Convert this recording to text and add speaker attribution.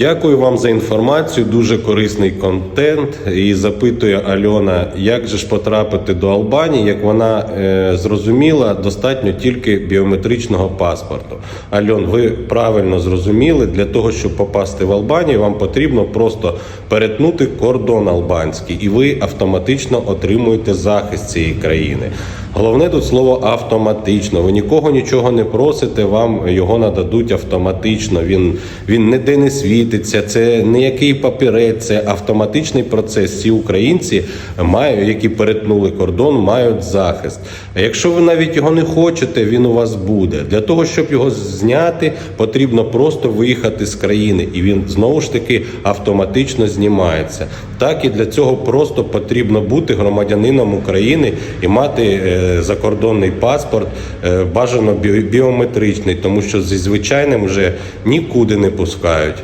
Speaker 1: Дякую вам за інформацію. Дуже корисний контент. І запитує Альона, як же ж потрапити до Албанії, як вона е, зрозуміла, достатньо тільки біометричного паспорту. Альон, ви правильно зрозуміли, для того, щоб попасти в Албанію, вам потрібно просто перетнути кордон албанський, і ви автоматично отримуєте захист цієї країни. Головне тут слово автоматично. Ви нікого нічого не просите, вам його нададуть автоматично. Він, він ніде не світиться, це ніякий папірець, це автоматичний процес. Всі українці мають, які перетнули кордон, мають захист. Якщо ви навіть його не хочете, він у вас буде. Для того, щоб його зняти, потрібно просто виїхати з країни, і він знову ж таки автоматично знімається. Так і для цього просто потрібно бути громадянином України і мати е, закордонний паспорт, е, бажано біо- біометричний, тому що зі звичайним вже нікуди не пускають.